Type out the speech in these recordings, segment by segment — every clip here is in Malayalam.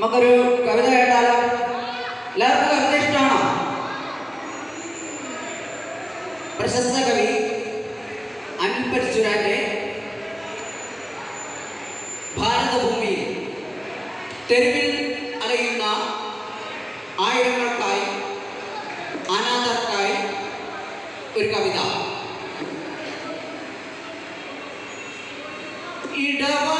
നമുക്കൊരു കവിത കേട്ടാലോ? എല്ലാവർക്കും കവിത ഇഷ്ടമാണോ? പ്രശസ്ത കവി അൻപരിച്ചുരാന്റെ ഭാരതഭൂമിയിൽ തെരുവിൽ അറിയുന്ന ആയിരങ്ങൾക്കായി അനാഥർക്കായി ഒരു കവിത. ഇടവ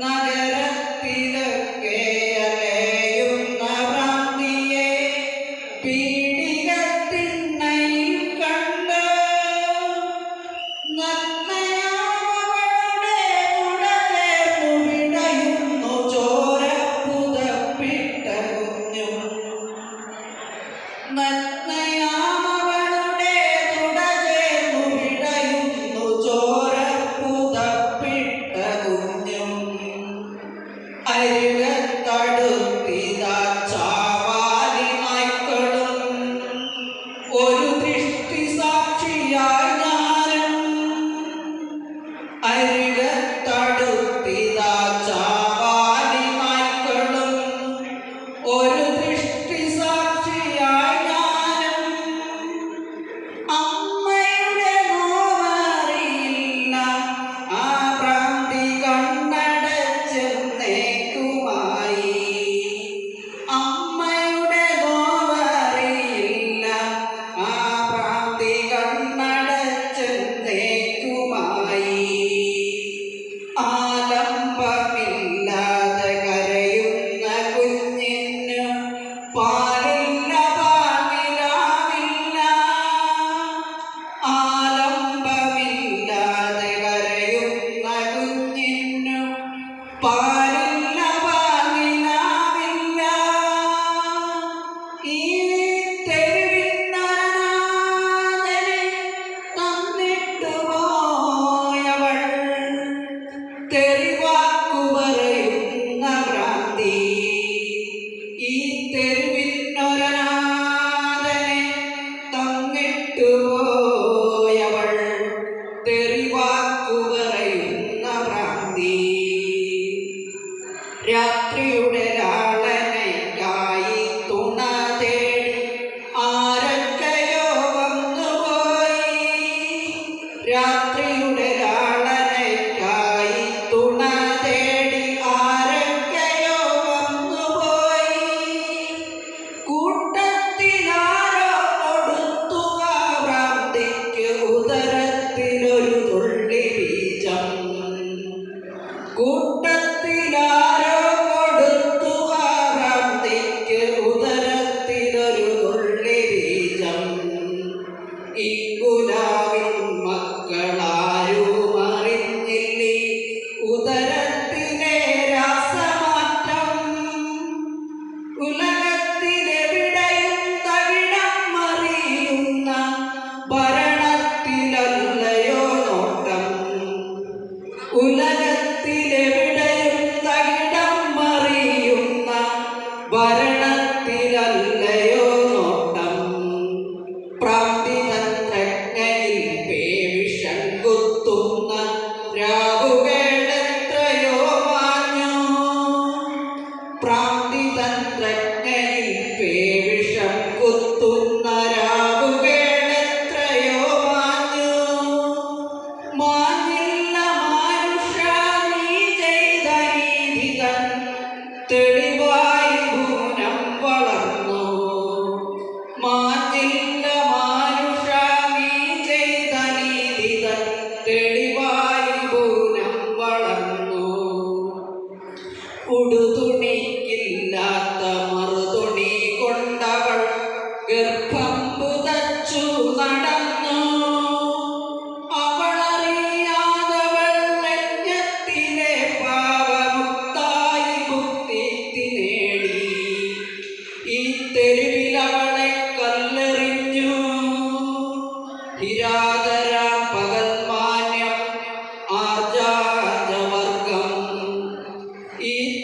Nada. രാത്രിയുടെ ലാളനയ്ക്കായി തുണ തേടി ആരക്കയോ വന്നുപോയി രാത്രിയുടെ ലാളനയ്ക്കായി തുണ തേടി ആരക്കയോ വന്നുപോയി കൂട്ടത്തിലാരോ കൊടുത്തുക ഭ്രാന്തിക്ക് ഉദരത്തിലൊരു തുള്ളി ബീജം. കൂട്ട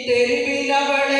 தெருவிலவளை